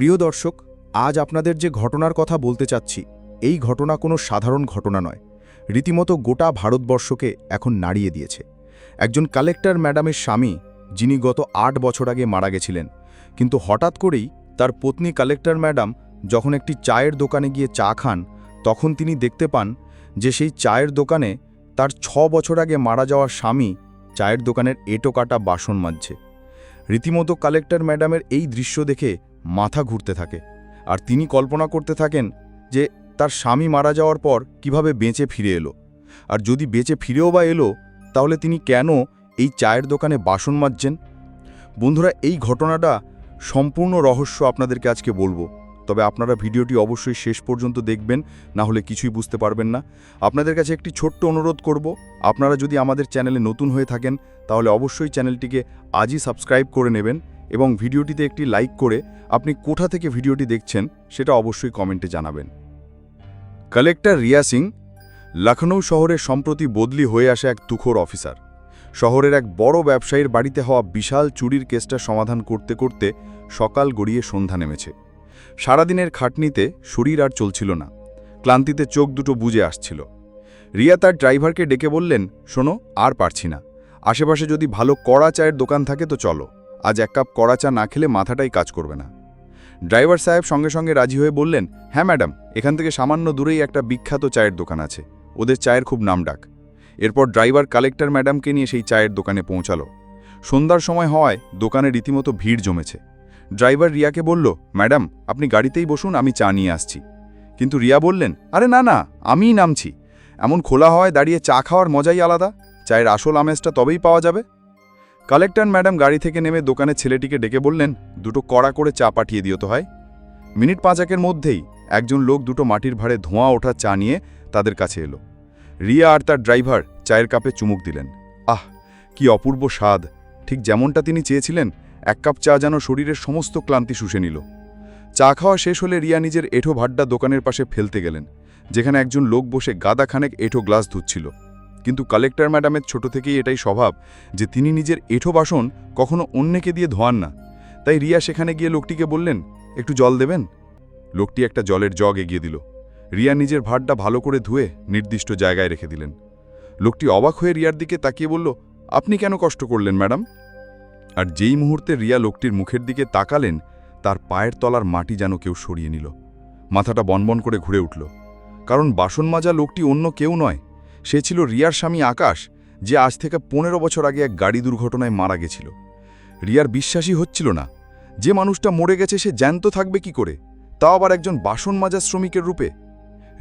প্রিয় দর্শক, আজ আপনাদের যে ঘটনার কথা বলতে চাচ্ছি, এই ঘটনা কোনো সাধারণ ঘটনা নয়। রীতিমতো গোটা ভারতবর্ষকে এখন নাড়িয়ে দিয়েছে। একজন কালেক্টর ম্যাডামের স্বামী, যিনি গত আট বছর আগে মারা গেছিলেন, কিন্তু হঠাৎ করেই তার পত্নী কালেক্টর ম্যাডাম যখন একটি চায়ের দোকানে গিয়ে চা খান, তখন তিনি দেখতে পান যে সেই চায়ের দোকানে তার ছ বছর আগে মারা যাওয়া স্বামী চায়ের দোকানের এটো কাটা বাসন মাজছে। রীতিমতো কালেক্টর ম্যাডামের এই দৃশ্য দেখে মাথা ঘুরতে থাকে। আর তিনি কল্পনা করতে থাকেন যে তার স্বামী মারা যাওয়ার পর কীভাবে বেঁচে ফিরে এলো। আর যদি বেঁচে ফিরেও বা এলো, তাহলে তিনি কেন এই চায়ের দোকানে বাসন মাজছেন? বন্ধুরা, এই ঘটনাটা সম্পূর্ণ রহস্য আপনাদেরকে আজকে বলব। তবে আপনারা ভিডিওটি অবশ্যই শেষ পর্যন্ত দেখবেন, না হলে কিছুই বুঝতে পারবেন না। আপনাদের কাছে একটি ছোট্ট অনুরোধ করব। আপনারা যদি আমাদের চ্যানেলে নতুন হয়ে থাকেন, তাহলে অবশ্যই চ্যানেলটিকে আজই সাবস্ক্রাইব করে নেবেন। এবং ভিডিওটিতে একটি লাইক করে আপনি কোথা থেকে ভিডিওটি দেখছেন সেটা অবশ্যই কমেন্টে জানাবেন। কালেক্টর রিয়া সিং লখনৌ শহরে সম্প্রতি বদলি হয়ে আসা এক তুখোর অফিসার। শহরের এক বড় ব্যবসায়ীর বাড়িতে হওয়া বিশাল চুরির কেসটা সমাধান করতে করতে সকাল গড়িয়ে সন্ধ্যা নেমেছে। সারাদিনের খাটনিতে শরীর আর চলছিল না। ক্লান্তিতে চোখ দুটো বুজে আসছিল। রিয়া তার ড্রাইভারকে ডেকে বললেন, শোনো, আর পারছি না। আশেপাশে যদি ভালো কড়া চায়ের দোকান থাকে তো চলো। আজ এক কাপ কড়া চা না খেলে মাথাটাই কাজ করবে না। ড্রাইভার সাহেব সঙ্গে সঙ্গে রাজি হয়ে বললেন হ্যাঁ ম্যাডাম, এখান থেকে সামান্য দূরেই একটা বিখ্যাত চায়ের দোকান আছে। ওদের চায়ের খুব নামডাক এরপর ড্রাইভার কালেক্টর ম্যাডামকে নিয়ে সেই চায়ের দোকানে পৌঁছালো। সন্ধ্যার সময় হওয়ায় দোকানে রীতিমতো ভিড় জমেছে। ড্রাইভার রিয়াকে বলল, ম্যাডাম, আপনি গাড়িতেই বসুন, আমি চা নিয়ে আসছি। কিন্তু রিয়া বললেন, আরে না না, আমিই নামছি। এমন খোলা হওয়ায় দাঁড়িয়ে চা খাওয়ার মজাই আলাদা। চায়ের আসল আমেজটা তবেই পাওয়া যাবে। কালেক্টর ম্যাডাম গাড়ি থেকে নেমে দোকানে ছেলেটিকে ডেকে বললেন, দুটো কড়া করে চা পাঠিয়ে দিও তো হয় মিনিট পাঁচাকের মধ্যেই একজন লোক দুটো মাটির ভাড়ে ধোঁয়া ওঠা চা নিয়ে তাদের কাছে এলো। রিয়া আর তার ড্রাইভার চায়ের কাপে চুমুক দিলেন। আহ, কি অপূর্ব স্বাদ! ঠিক যেমনটা তিনি চেয়েছিলেন, এক কাপ চা যেন শরীরের সমস্ত ক্লান্তি শুষে নিল। চা খাওয়া শেষ হলে রিয়া নিজের এঠো ভাড্ডা দোকানের পাশে ফেলতে গেলেন, যেখানে একজন লোক বসে গাদাখানেক এঠো গ্লাস ধুচ্ছিল। কিন্তু কালেক্টর ম্যাডামের ছোট থেকেই এটাই স্বভাব যে তিনি নিজের এঠো বাসন কখনো অন্যকে দিয়ে ধোয়ান না। তাই রিয়া সেখানে গিয়ে লোকটিকে বললেন, একটু জল দেবেন? লোকটি একটা জলের জগ এগিয়ে দিল। রিয়া নিজের ভাতটা ভালো করে ধুয়ে নির্দিষ্ট জায়গায় রেখে দিলেন। লোকটি অবাক হয়ে রিয়ার দিকে তাকিয়ে বলল, আপনি কেন কষ্ট করলেন, ম্যাডাম? আর যেই মুহূর্তে রিয়া লোকটির মুখের দিকে তাকালেন, তার পায়ের তলার মাটি যেন কেউ সরিয়ে নিল। মাথাটা বনবন করে ঘুরে উঠল। কারণ বাসন মাজা লোকটি অন্য কেউ নয় সে ছিল রিয়ার স্বামী আকাশ, যে আজ থেকে পনেরো বছর আগে এক গাড়ি দুর্ঘটনায় মারা গেছিল। রিয়ার বিশ্বাসই হচ্ছিল না। যে মানুষটা মরে গেছে, সে জ্যান্ত থাকবে কি করে? তাও আবার একজন বাসন মাজার শ্রমিকের রূপে।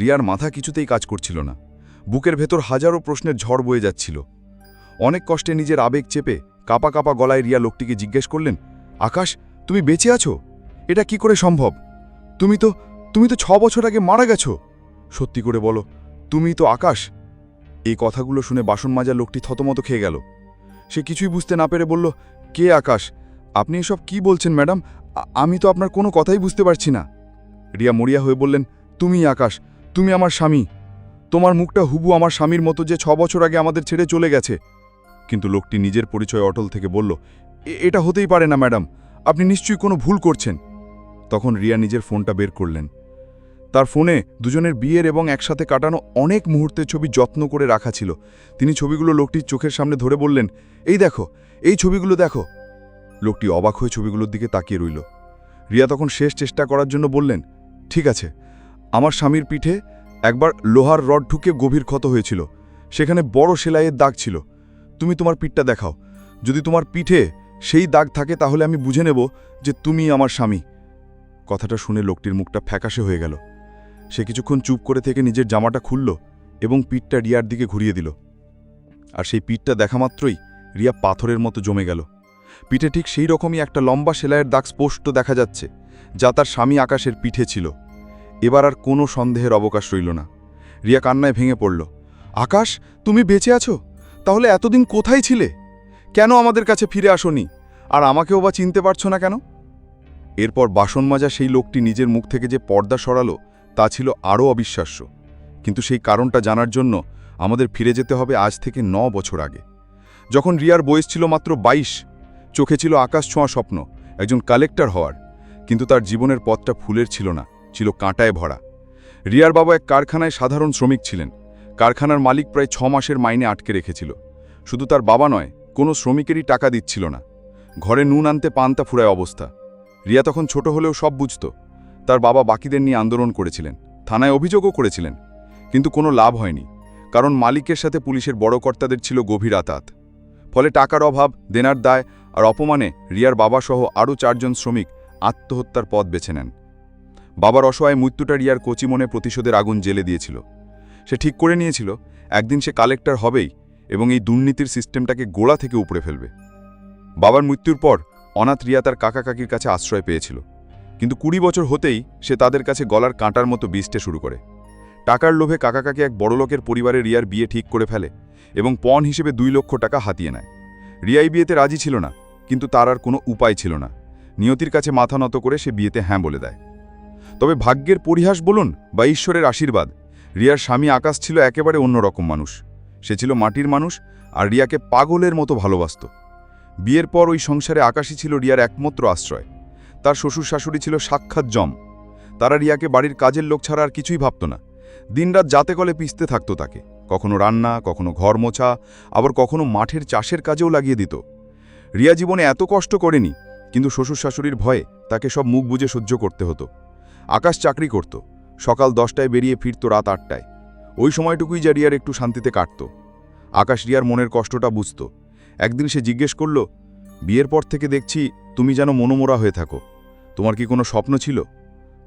রিয়ার মাথা কিছুতেই কাজ করছিল না। বুকের ভেতর হাজারো প্রশ্নের ঝড় বয়ে যাচ্ছিল। অনেক কষ্টে নিজের আবেগ চেপে কাপা কাপা গলায় রিয়া লোকটিকে জিজ্ঞেস করলেন, আকাশ, তুমি বেঁচে আছো? এটা কি করে সম্ভব? তুমি তো তুমি তো ছ বছর আগে মারা গেছো? সত্যি করে বলো, তুমি তো আকাশ এই কথাগুলো শুনে বাসন মাজা লোকটি থতমত খেয়ে গেল। সে কিছুই বুঝতে না পেরে বলল, কে আকাশ? আপনি এসব কি বলছেন ম্যাডাম? আমি তো আপনার কোনো কথাই বুঝতে পারছি না। রিয়া মরিয়া হয়ে বললেন, তুমি আকাশ, তুমি আমার স্বামী। তোমার মুখটা হুবু আমার স্বামীর মতো যে ছ বছর আগে আমাদের ছেড়ে চলে গেছে। কিন্তু লোকটি নিজের পরিচয় অটল থেকে বলল, "এ- এটা হতেই পারে না ম্যাডাম, আপনি নিশ্চয়ই কোনো ভুল করছেন। তখন রিয়া নিজের ফোনটা বের করলেন। তার ফোনে দুজনের বিয়ের এবং একসাথে কাটানো অনেক মুহূর্তের ছবি যত্ন করে রাখা ছিল। তিনি ছবিগুলো লোকটির চোখের সামনে ধরে বললেন, এই দেখো, এই ছবিগুলো দেখো। লোকটি অবাক হয়ে ছবিগুলোর দিকে তাকিয়ে রইল। রিয়া তখন শেষ চেষ্টা করার জন্য বললেন, ঠিক আছে, আমার স্বামীর পিঠে একবার লোহার রড ঢুকে গভীর ক্ষত হয়েছিল। সেখানে বড় সেলাইয়ের দাগ ছিল। তুমি তোমার পিঠটা দেখাও। যদি তোমার পিঠে সেই দাগ থাকে, তাহলে আমি বুঝে নেব যে তুমি আমার স্বামী। কথাটা শুনে লোকটির মুখটা ফ্যাকাশে হয়ে গেল। সে কিছুক্ষণ চুপ করে থেকে নিজের জামাটা খুলল এবং পিঠটা রিয়ার দিকে ঘুরিয়ে দিল। আর সেই পিঠটা দেখা মাত্রই রিয়া পাথরের মতো জমে গেল। পিঠে ঠিক সেই রকমই একটা লম্বা সেলাইয়ের দাগ স্পষ্ট দেখা যাচ্ছে, যা তার স্বামী আকাশের পিঠে ছিল। এবার আর কোনো সন্দেহের অবকাশ রইল না। রিয়া কান্নায় ভেঙে পড়ল। আকাশ, তুমি বেঁচে আছো? তাহলে এতদিন কোথায় ছিলে? কেন আমাদের কাছে ফিরে আসনি? আর আমাকেও বা চিনতে পারছ না কেন? এরপর বাসন মাজা সেই লোকটি নিজের মুখ থেকে যে পর্দা সরালো তা ছিল আরও অবিশ্বাস্য। কিন্তু সেই কারণটা জানার জন্য আমাদের ফিরে যেতে হবে আজ থেকে ন বছর আগে। যখন রিয়ার বয়স ছিল মাত্র ২২ চোখে ছিল আকাশ ছোঁয়া স্বপ্ন, একজন কালেক্টর হওয়ার। কিন্তু তার জীবনের পথটা ফুলের ছিল না, ছিল কাঁটায় ভরা। রিয়ার বাবা এক কারখানায় সাধারণ শ্রমিক ছিলেন। কারখানার মালিক প্রায় ছ মাসের মাইনে আটকে রেখেছিল। শুধু তার বাবা নয়, কোনো শ্রমিকেরই টাকা দিচ্ছিল না। ঘরে নুন আনতে পান্তা ফুরায় অবস্থা। রিয়া তখন ছোট হলেও সব বুঝত। তার বাবা বাকিদের নিয়ে আন্দোলন করেছিলেন, থানায় অভিযোগও করেছিলেন, কিন্তু কোনো লাভ হয়নি, কারণ মালিকের সাথে পুলিশের বড় কর্তাদের ছিল গভীর আতাত। ফলে টাকার অভাব, দেনার দায় আর অপমানে রিয়ার বাবাসহ আরও চারজন শ্রমিক আত্মহত্যার পথ বেছে নেন। বাবার অসহায় মৃত্যুটা রিয়ার কচি মনে প্রতিশোধের আগুন জেলে দিয়েছিল। সে ঠিক করে নিয়েছিল, একদিন সে কালেক্টর হবেই এবং এই দুর্নীতির সিস্টেমটাকে গোড়া থেকে উপড়ে ফেলবে। বাবার মৃত্যুর পর অনাথ রিয়া তার কাকা কাকির কাছে আশ্রয় পেয়েছিল। কিন্তু কুড়ি বছর হতেই সে তাদের কাছে গলার কাঁটার মতো বিজতে শুরু করে। টাকার লোভে কাকা কাকি এক বড়লোকের পরিবারে রিয়ার বিয়ে ঠিক করে ফেলে এবং পণ হিসেবে দুই লক্ষ টাকা হাতিয়ে নেয়। রিয়াই বিয়েতে রাজি ছিল না, কিন্তু তার আর কোনো উপায় ছিল না। নিয়তির কাছে মাথা নত করে সে বিয়েতে হ্যাঁ বলে দেয়। তবে ভাগ্যের পরিহাস বলুন বা ঈশ্বরের আশীর্বাদ, রিয়ার স্বামী আকাশ ছিল একেবারে অন্যরকম মানুষ। সে ছিল মাটির মানুষ আর রিয়াকে পাগলের মতো ভালোবাসত। বিয়ের পর ওই সংসারে আকাশই ছিল রিয়ার একমাত্র আশ্রয়। তার শ্বশুর শাশুড়ি ছিল সাক্ষাৎ জম। তারা রিয়াকে বাড়ির কাজের লোক ছাড়া আর কিছুই ভাবত না। দিনরাত যাতে কলে পিসতে থাকতো তাকে। কখনো রান্না, কখনো ঘর মোছা, আবার কখনো মাঠের চাষের কাজেও লাগিয়ে দিত। রিয়া জীবনে এত কষ্ট করেনি, কিন্তু শ্বশুর শাশুড়ির ভয়ে তাকে সব মুখ বুজে সহ্য করতে হতো। আকাশ চাকরি করত, সকাল দশটায় বেরিয়ে ফিরত রাত আটটায়। ওই সময়টুকুই যা রিয়ার একটু শান্তিতে কাটত। আকাশ রিয়ার মনের কষ্টটা বুঝত। একদিন সে জিজ্ঞেস করল, বিয়ের পর থেকে দেখছি তুমি যেন মনোমোরা হয়ে থাকো। তোমার কি কোনো স্বপ্ন ছিল?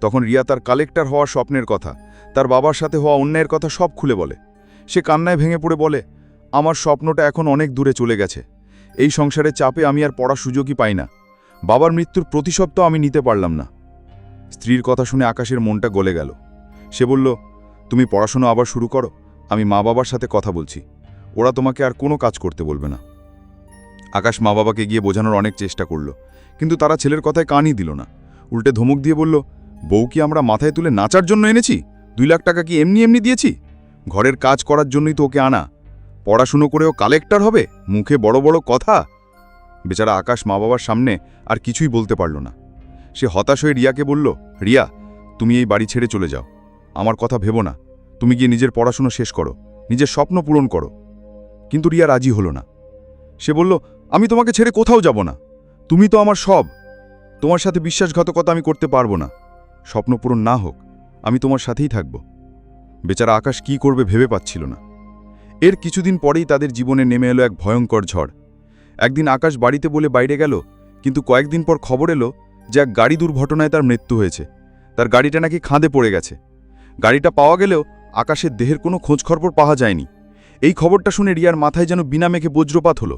তখন রিয়া তার কালেক্টর হওয়ার স্বপ্নের কথা, তার বাবার সাথে হওয়া অন্যায়ের কথা সব খুলে বলে। সে কান্নায় ভেঙে পড়ে বলে, আমার স্বপ্নটা এখন অনেক দূরে চলে গেছে। এই সংসারের চাপে আমি আর পড়ার সুযোগই পাই না। বাবার মৃত্যুর প্রতিশব্দ আমি নিতে পারলাম না। স্ত্রীর কথা শুনে আকাশের মনটা গলে গেল। সে বলল, তুমি পড়াশোনা আবার শুরু করো, আমি মা বাবার সাথে কথা বলছি। ওরা তোমাকে আর কোনো কাজ করতে বলবে না। আকাশ মা বাবাকে গিয়ে বোঝানোর অনেক চেষ্টা করল। কিন্তু তারা ছেলের কথায় কানই দিল না। উল্টে ধমক দিয়ে বলল, বউ কি আমরা মাথায় তুলে নাচার জন্য এনেছি? দুই লাখ টাকা কি এমনি এমনি দিয়েছি? ঘরের কাজ করার জন্যই তো ওকে আনা। পড়াশুনো করেও কালেক্টর হবে? মুখে বড় বড় কথা? বেচারা আকাশ মা বাবার সামনে আর কিছুই বলতে পারল না। সে হতাশ হয়ে রিয়াকে বলল, রিয়া, তুমি এই বাড়ি ছেড়ে চলে যাও। আমার কথা ভেবো না। তুমি গিয়ে নিজের পড়াশুনো শেষ করো। নিজের স্বপ্ন পূরণ করো। কিন্তু রিয়া রাজি হলো না। সে বলল, আমি তোমাকে ছেড়ে কোথাও যাব না। তুমি তো আমার সব। তোমার সাথে বিশ্বাসঘাতকতা আমি করতে পারব না। স্বপ্ন পূরণ না হোক, আমি তোমার সাথেই থাকব। বেচারা আকাশ কি করবে ভেবে পাচ্ছিল না। এর কিছুদিন পরেই তাদের জীবনে নেমে এলো এক ভয়ঙ্কর ঝড়। একদিন আকাশ বাড়িতে বলে বাইরে গেল, কিন্তু কয়েকদিন পর খবর এলো যে এক গাড়ি দুর্ঘটনায় তার মৃত্যু হয়েছে। তার গাড়িটা নাকি খাঁদে পড়ে গেছে। গাড়িটা পাওয়া গেলেও আকাশের দেহের কোনো খোঁজখবর পাওয়া যায়নি। এই খবরটা শুনে রিয়ার মাথায় যেন বিনা মেঘে বজ্রপাত হলো।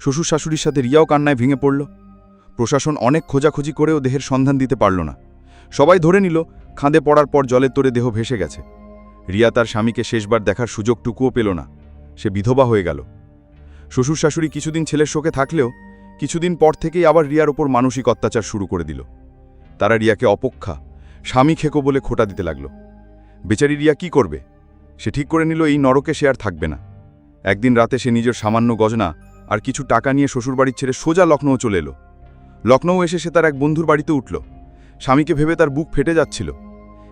শ্বশুর শাশুড়ির সাথে রিয়াও কান্নায় ভেঙে পড়ল। প্রশাসন অনেক খোঁজাখুঁজি করেও দেহের সন্ধান দিতে পারল না। সবাই ধরে নিল, খাঁদে পড়ার পর জলের তোরে দেহ ভেসে গেছে। রিয়া তার স্বামীকে শেষবার দেখার সুযোগটুকুও পেল না। সে বিধবা হয়ে গেল। শ্বশুর শাশুড়ি কিছুদিন ছেলের শোকে থাকলেও কিছুদিন পর থেকেই আবার রিয়ার ওপর মানসিক অত্যাচার শুরু করে দিল। তারা রিয়াকে অপক্ষা, স্বামী খেকো বলে খোটা দিতে লাগল। বেচারি রিয়া কি করবে? সে ঠিক করে নিল, এই নরকে সে আর থাকবে না। একদিন রাতে সে নিজের সামান্য গজনা আর কিছু টাকা নিয়ে শ্বশুরবাড়ির ছেড়ে সোজা লখনৌ চলে এলো। লখনৌ এসে সে তার এক বন্ধুর বাড়িতে উঠল। স্বামীকে ভেবে তার বুক ফেটে যাচ্ছিল।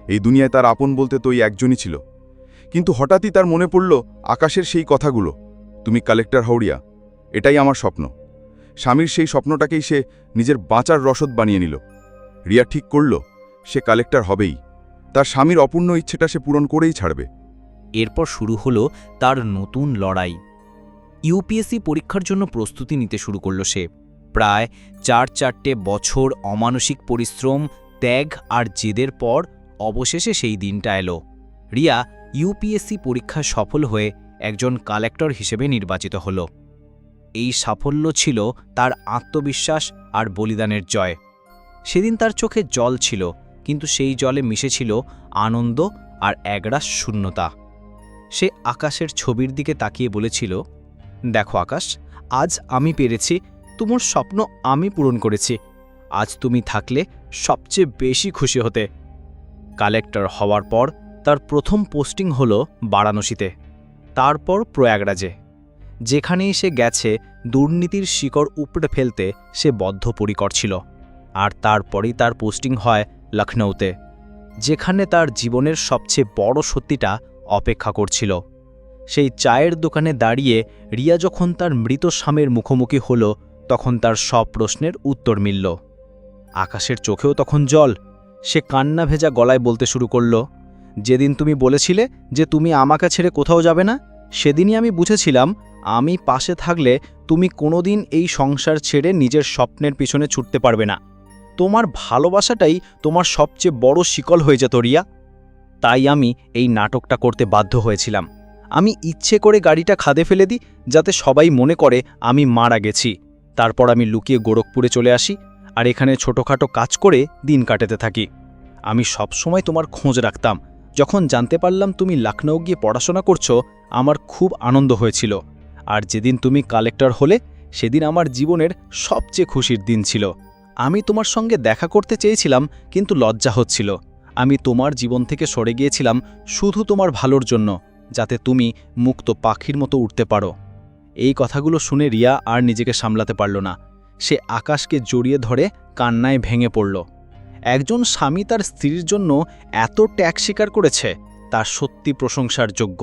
এই দুনিয়ায় তার আপন বলতে তো ওই একজনই ছিল। কিন্তু হঠাৎই তার মনে পড়ল আকাশের সেই কথাগুলো, তুমি কালেক্টর হৌরিয়া এটাই আমার স্বপ্ন। স্বামীর সেই স্বপ্নটাকেই সে নিজের বাঁচার রসদ বানিয়ে নিল। রিয়া ঠিক করল, সে কালেক্টর হবেই। তার স্বামীর অপূর্ণ ইচ্ছেটা সে পূরণ করেই ছাড়বে। এরপর শুরু হলো তার নতুন লড়াই। ইউপিএসসি পরীক্ষার জন্য প্রস্তুতি নিতে শুরু করল সে। প্রায় চার চারটে বছর অমানসিক পরিশ্রম, ত্যাগ আর জেদের পর অবশেষে সেই দিনটা এলো। রিয়া ইউপিএসসি পরীক্ষা সফল হয়ে একজন কালেক্টর হিসেবে নির্বাচিত হল। এই সাফল্য ছিল তার আত্মবিশ্বাস আর বলিদানের জয়। সেদিন তার চোখে জল ছিল, কিন্তু সেই জলে মিশেছিল আনন্দ আর একরাশ শূন্যতা। সে আকাশের ছবির দিকে তাকিয়ে বলেছিল দেখো আকাশ, আজ আমি পেরেছি তোমার স্বপ্ন আমি পূরণ করেছি। আজ তুমি থাকলে সবচেয়ে বেশি খুশি হতে। কালেক্টর হওয়ার পর তার প্রথম পোস্টিং হল বারাণসীতে, তারপর প্রয়াগরাজে, যেখানেই সে গেছে দুর্নীতির শিকড় উপড়ে ফেলতে সে বদ্ধপরিকর ছিল। আর তারপরেই তার পোস্টিং হয় লখনৌতে, যেখানে তার জীবনের সবচেয়ে বড় সত্যিটা অপেক্ষা করছিল। সেই চায়ের দোকানে দাঁড়িয়ে রিয়া যখন তার মৃত স্বামীর মুখোমুখি হল, তখন তার সব প্রশ্নের উত্তর মিলল। আকাশের চোখেও তখন জল। সে কান্না ভেজা গলায় বলতে শুরু করল, যেদিন তুমি বলেছিলে যে তুমি আমাকে ছেড়ে কোথাও যাবে না, সেদিনই আমি বুঝেছিলাম আমি পাশে থাকলে তুমি কোনোদিন এই সংসার ছেড়ে নিজের স্বপ্নের পিছনে ছুটতে পারবে না। তোমার ভালোবাসাটাই তোমার সবচেয়ে বড় শিকল হয়ে যেত, রিয়া। তাই আমি এই নাটকটা করতে বাধ্য হয়েছিলাম। আমি ইচ্ছে করে গাড়িটা খাদে ফেলে দিই, যাতে সবাই মনে করে আমি মারা গেছি। তারপর আমি লুকিয়ে গোরখপুরে চলে আসি, আর এখানে ছোটোখাটো কাজ করে দিন কাটাতে থাকি। আমি সবসময় তোমার খোঁজ রাখতাম। যখন জানতে পারলাম তুমি লখনৌ গিয়ে পড়াশোনা করছ, আমার খুব আনন্দ হয়েছিল। আর যেদিন তুমি কালেক্টর হলে, সেদিন আমার জীবনের সবচেয়ে খুশির দিন ছিল। আমি তোমার সঙ্গে দেখা করতে চেয়েছিলাম, কিন্তু লজ্জা হচ্ছিল। আমি তোমার জীবন থেকে সরে গিয়েছিলাম শুধু তোমার ভালোর জন্য। যাতে তুমি মুক্ত পাখির মতো উঠতে পারো। এই কথাগুলো শুনে রিয়া আর নিজেকে সামলাতে পারল না। সে আকাশকে জড়িয়ে ধরে কান্নায় ভেঙে পড়ল। একজন স্বামী তার স্ত্রীর জন্য এত ট্যাগ স্বীকার করেছে, তার সত্যি প্রশংসার যোগ্য।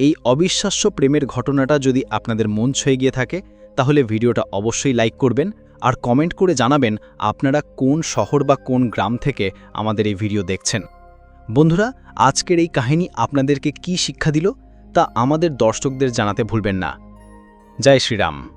এই অবিশ্বাস্য প্রেমের ঘটনাটা যদি আপনাদের মন ছুঁয়ে গিয়ে থাকে, তাহলে ভিডিওটা অবশ্যই লাইক করবেন আর কমেন্ট করে জানাবেন আপনারা কোন শহর বা কোন গ্রাম থেকে আমাদের এই ভিডিও দেখছেন। বন্ধুরা, আজকের এই কাহিনী আপনাদেরকে কি শিক্ষা দিল তা আমাদের দর্শকদের জানাতে ভুলবেন না। জয় শ্রীরাম।